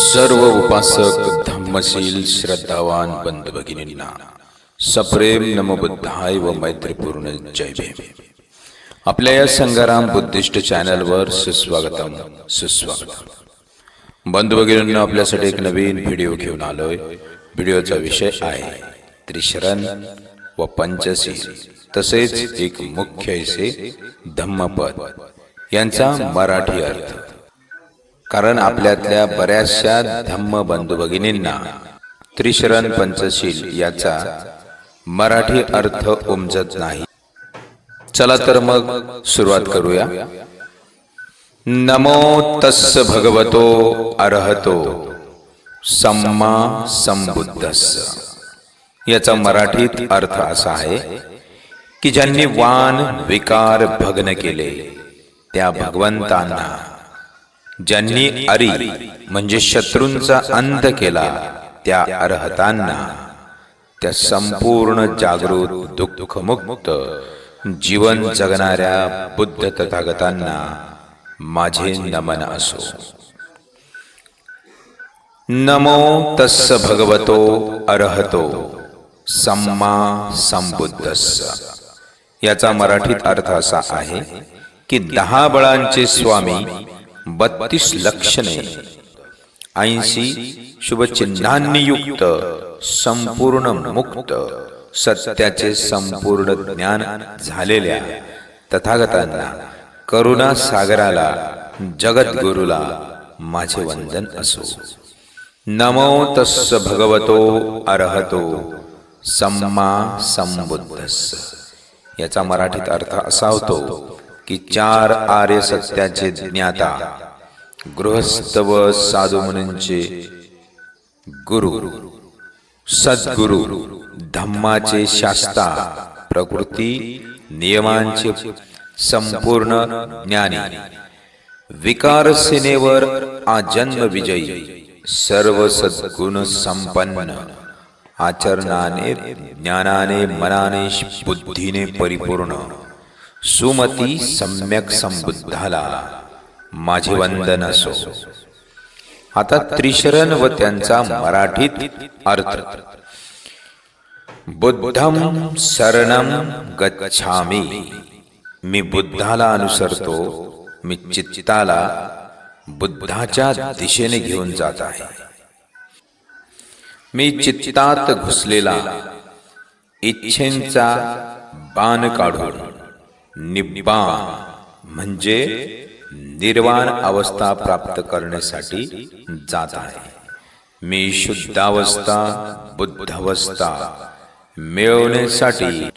सर्व उपासक धम्मशील श्रद्धावान बंधू भगिनींना सप्रेम नमबुद्धाय व मैत्रीपूर्ण जय भीम. आपल्या या संगाराम बुद्धिस्ट चॅनलवर सुस्वागतम सुस्वागतम. बंधू भगिनींना आपल्यासाठी एक नवीन व्हिडिओ घेऊन आलोय. व्हिडिओचा विषय आहे त्रिशरण व पंचशील. तसेच एक मुख्य असे धम्मपद. यांचा मराठी अर्थ. कारण आपल्यातल्या बऱ्याचशा धम्म बंधू भगिनींना त्रिशरण पंचशील याचा मराठी अर्थ उमजत नाही. चला तर मग सुरुवात करूया. नमो तस्स भगवतो अर्हतो सम्मा संबुद्धस. याचा मराठीत अर्थ असा आहे की ज्यांनी वान विकार भग्न केले त्या भगवंतांना ज्यांनी अरी म्हणजे शत्रूंचा अंत केला त्या अर्हतांना. त्या संपूर्ण जागृत दुःखमुक्त जीवन जगणाऱ्या बुद्ध तथागतांना माझे नमन असो. नमो तस्स भगवतो अर्हतो. सम्मा संबुद्धस्स. याचा मराठीत अर्थ असा आहे की दहा बळांचे स्वामी बत्तीस लक्षणे. ऐंशी शुभचिन्हांनी युक्त संपूर्ण मुक्त सत्याचे संपूर्ण ज्ञान झालेल्या तथागतांना करुणा सागराला जगद्गुरुला माझे वंदन असो. नमो तस्स भगवतो अर्हतो सम्मा संबुद्धस याचा मराठीत अर्थ असा होतो की चार आर्य सत्याचे ज्ञाता गृहस्थ व साधू म्हणूनचे गुरु सद्गुरु धम्माचे शास्ता प्रकृती नियमांचे संपूर्ण ज्ञानी विकार सेनेवर आजन्म विजयी सर्व सद्गुण संपन्न आचरणाने ज्ञानाने मनाने बुद्धीने परिपूर्ण. सुमती सम्यक संबुद्धाला. माझे वंदन असो. आता त्रिशरण व त्यांचा मराठीत अर्थ. बुद्धम शरणम गच्छामी. मी बुद्धाला अनुसरतो. मी चित्ताला बुद्धाच्या दिशेने घेऊन जात आहे. मी चित्तात घुसलेला. इच्छेंचा बाण काढून. निब्बाण म्हणजे निर्वाण अवस्था प्राप्त करण्यासाठी जात आहे. मी शुद्धावस्था बुद्धावस्था मिळवण्यासाठी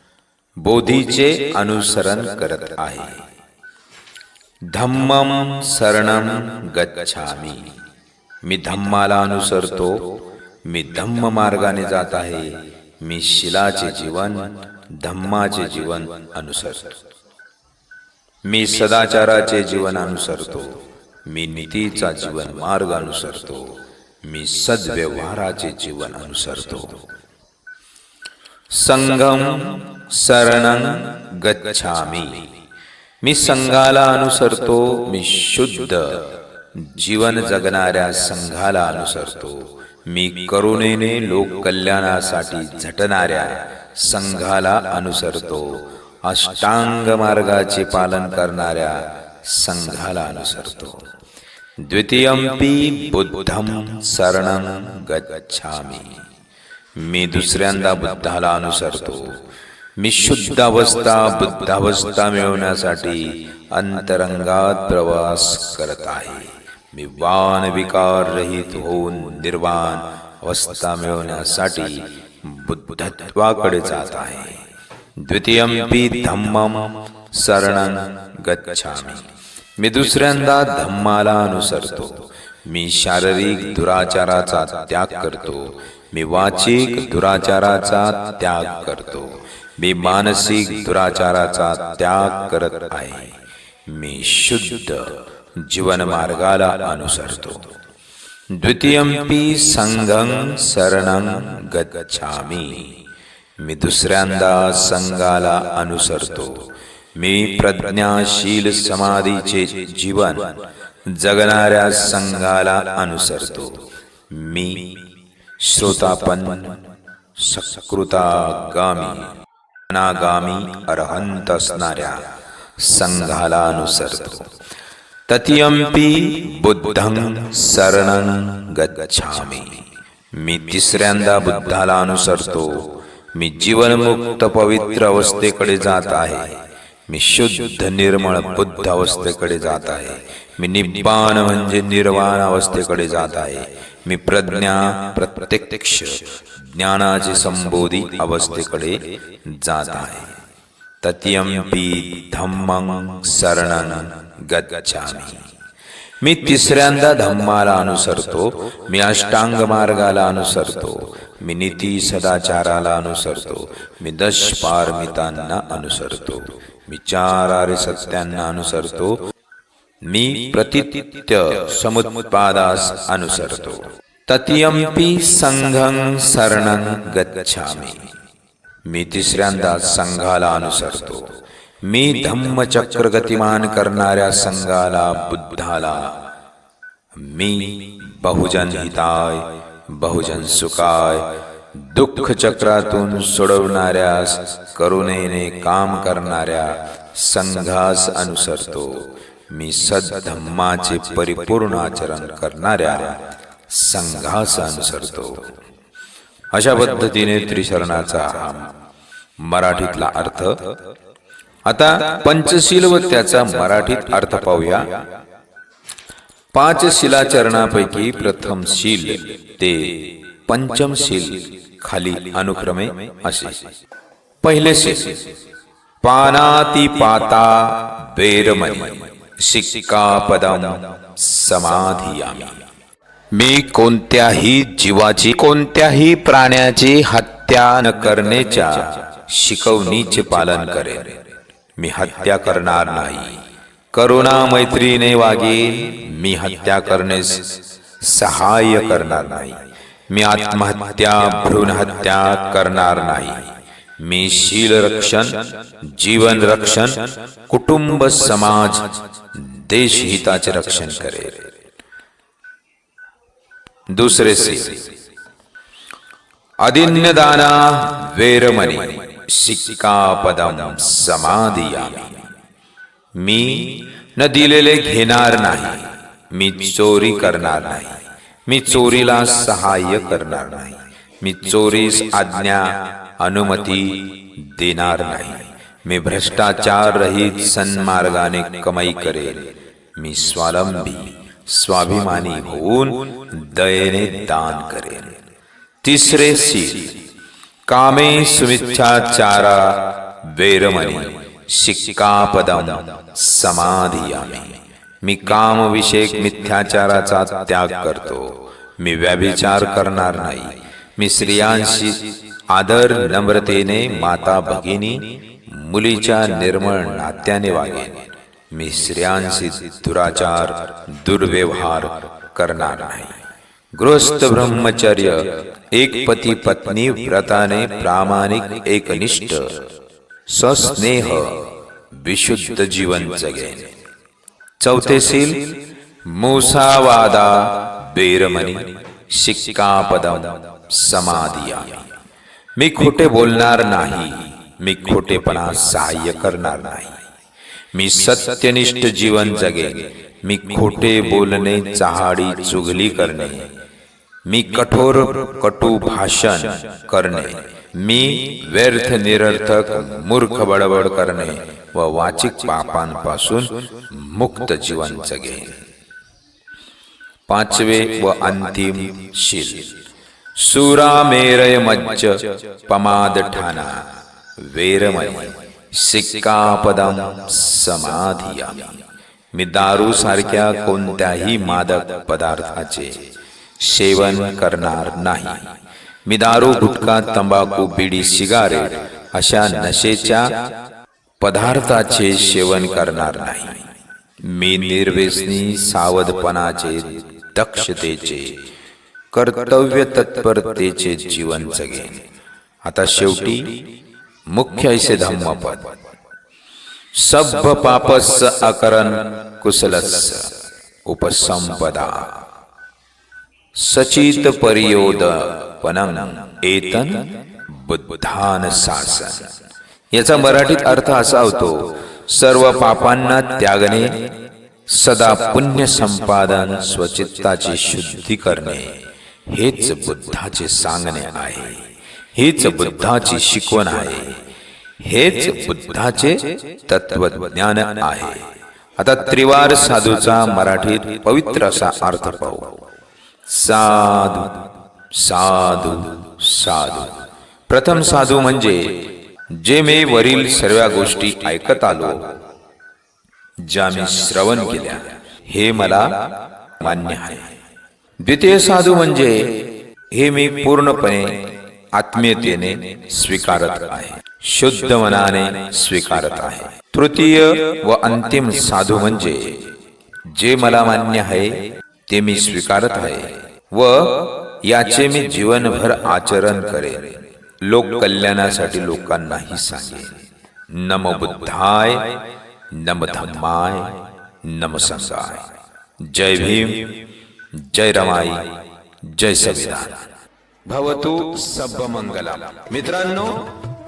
बोधीचे अनुसरण करत आहे. धम्मम शरणम गच्छामी. मी धम्माला अनुसरतो मी धम्म मार्गाने जात आहे मी शिलाचे जीवन धम्माचे जीवन अनुसरतो. मी सदाचाराचे जीवन अनुसरतो मी नीतीचा जीवन मार्ग अनुसरतो मी सद्व्यवहाराचे जीवन अनुसरतो संघम शरण गच्छामी. मी संघाला अनुसरतो. मी शुद्ध जीवन जगणाऱ्या संघाला अनुसरतो. मी करुणेने लोक कल्याणासाठी झटणाऱ्या संघाला अनुसरतो. अष्टांग मार्गाचे पालन करणाऱ्या संघाला अनुसरतो. द्वितीयंपी बुद्धम शरणं गच्छामी. मी दुसऱ्यांदा बुद्धाला अनुसरतो. मी शुद्ध अवस्था बुद्धावस्था मिळवण्यासाठी अंतरंगात प्रवास करत आहे. मी वान विकार रहित होऊन निर्वाण अवस्था मिळवण्यासाठी बुद्धत्वाकडे जात आहे. द्वितीयंपी धम्मम शरणं गच्छामी। मी दुसऱ्यांदा धम्माला अनुसरतो मी शारीरिक दुराचाराचा त्याग करतो। मी वाचिक दुराचाराचा त्याग करतो। मी मानसिक दुराचाराचा त्याग करत आहे। मी शुद्ध जीवन मार्गाला अनुसरतो। द्वितीयंपी संघं शरणं गच्छामी। मी दुसऱ्यांदा संघाला अनुसरतो. मी प्रज्ञाशील समाधीचे जीवन जगणाऱ्या संघाला अनुसरतो. मी श्रोतापन सकृतागामी अनागामी अरहंत असणाऱ्या संघाला अनुसरतो. ततियंपी बुद्धं शरणं गच्छामी. मी तिसऱ्यांदा बुद्धाला अनुसरतो. मी जीवनमुक्त पवित्र अवस्थेकडे जात आहे. मी शुद्ध निर्मळ बुद्ध अवस्थेकडे जात आहे. मी निब्बाण म्हणजे निर्वाण अवस्थेकडे जात आहे. मी प्रज्ञा प्रत्यक्ष ज्ञानाची संबोधी अवस्थेकडे जात आहे. ततियंपी धम्मं शरणं गच्छामि. मी तिसऱ्यांदा धम्माला अनुसरतो मी अष्टांग मार्गाला अनुसरतो मी नीती सदाचाराला अनुसरतो मी दश पारमितांना अनुसरतो मी चार आर्य सत्यांना अनुसरतो मी प्रतित्य समुत्पादास अनुसरतो। ततियंपी संघं शरणं गच्छामी। मी तिसऱ्यांदा संघाला अनुसरतो। मी धम्मचक्र गतिमान करणाऱ्या संघाला बुद्धाला. मी बहुजन हिताय बहुजन सुखाय दुःख चक्रातून सोडवणाऱ्या करुणेने काम करणाऱ्या संघास अनुसरतो. मी सद्धम्माचे परिपूर्ण आचरण करणाऱ्या संघास अनुसरतो. अशा पद्धतीने त्रिशरणाचा मराठीतला अर्थ आता पंचशील व त्याचा मराठीत अर्थ पाहूया. पाच शिलाचरणापैकी प्रथम शील ते पंचम शील खाली अनुक्रमे असे. पहिले शील पानाती पाता वेरमणी शिक्कापदम समाधियामी. मी कोणत्याही जीवाची कोणत्याही प्राण्याची हत्या न करण्याच्या शिकवणीचे पालन करेन. मी हत्या करणार नाही. करुणा मैत्रीने वागेल मी हत्या करण्यास सहाय्य करणार नाही. मी आत्महत्या भ्रूण हत्या करणार नाही. मी शील रक्षण जीवन रक्षण कुटुंब समाज देशहिताचे रक्षण करेल दुसरे सी अदिन्यदाना वेरमणी. शिक्कापदम समाधियामी। मी न दिलेले घेणार नाही, मी चोरी करणार नाही, मी चोरीला सहाय्य करणार नाही, मी चोरीस आज्ञा, अनुमती देणार नाही, मी भ्रष्टाचार रहित सन्मार्गाने कमाई करेल, मी स्वावलंबी, स्वाभिमानी होऊन दयेने दान करेन तिसरे शील कामे सुमिच्छाचारा वेरमणी शिक्कापदम समाधियामी। मी कामविषयक मिथ्याचाराचा त्याग करतो मी व्याभिचार करणार नाही। मी स्त्रियांशी आदर नम्रतेने माता भगिनी मुलीच्या निर्मळ नात्याने वागेन। मी स्त्रियांशी दुराचार दुर्व्यवहार करणार नाही। गृहस्थ ब्रह्मचर्य एक पती पत्नी व्रताने प्रामाणिक एकनिष्ठ सस्नेह विशुद्ध जीवन जगेन चौथे सील मुसावादा बेरमणी शिक्कापदम समाधिया। मी खोटे बोलणार नाही मी खोटेपणा सहाय्य करणार नाही। मी सत्यनिष्ठ जीवन जगेन मी खोटे बोलणे चहाडी चुगली करणे। मी कठोर कटू भाषण करणे. मी व्यर्थ निरर्थक मूर्ख बडबड करणे व वाचिक पापांपासून मुक्त जीवन जगेन. पाचवे व अंतिम शील. सुरामेरय मज्ज पमाद ठाणा वेरमय सिक्कापदम समाधिया मी दारू सारख्या कोणत्याही मादक पदार्थाचे सेवन करणार नाही. मी दारू गुटखा तंबाखू बिडी सिगारेट अशा नशेच्या पदार्थाचे सेवन करणार नाही. मी निर्व्यसनी सावधपणाचे दक्षतेचे कर्तव्य तत्परतेचे जीवन जगेन. आता शेवटी मुख्य ऐसे धम्मपद. सभ्य पापस अकरण कुशलस उपसंपदा. सचित परियोदपनम एतन बुद्धान सासन. याचा मराठीत अर्थ असा होतो सर्व पापांना त्यागणे सदा पुण्य संपादन स्वचित्ताची शुद्धी करणे हेच बुद्धाचे सांगणे आहे हेच बुद्धाची शिकवण आहे हेच बुद्धाचे तत्वज्ञान आहे. आता त्रिवार साधूचा मराठीत पवित्र असा अर्थ पाहू. साधू साधू साधू. प्रथम साधू म्हणजे जे मी वरील सर्व गोष्टी ऐकत आलो ज्या मी श्रवण केल्या हे मला मान्य आहे. द्वितीय साधू म्हणजे हे मी पूर्णपणे आत्मीयतेने स्वीकारत आहे शुद्ध मनाने स्वीकारत आहे. तृतीय व अंतिम साधू म्हणजे जे मला मान्य आहे ते मी स्वीकारत आहे. व याचे मी जीवनभर आचरण करेन. लोक कल्याणासाठी लोकांनाही सांगेन. नम बुद्धाय नम धम्माय नम संगाय जय भीम जय रमाई जय संविधान भवतु सब मंगला मित्रांनो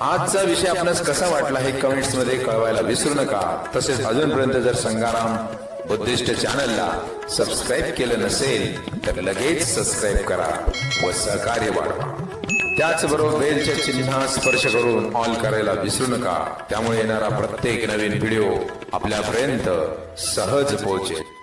आजचा विषय आपणास कसा वाटला हे कमेंट्समध्ये कळवायला विसरू नका. तसेच अजूनपर्यंत जर संगाराम बुद्धिस्ट चॅनलला सबस्क्राईब केलं नसेल तर लगेच सबस्क्राईब करा व सहकार्य वाढवा. त्याचबरोबर बेलच्या चिन्हा स्पर्श करून ऑल करायला विसरू नका. त्यामुळे येणारा प्रत्येक नवीन व्हिडिओ आपल्यापर्यंत सहज पोहोचेल.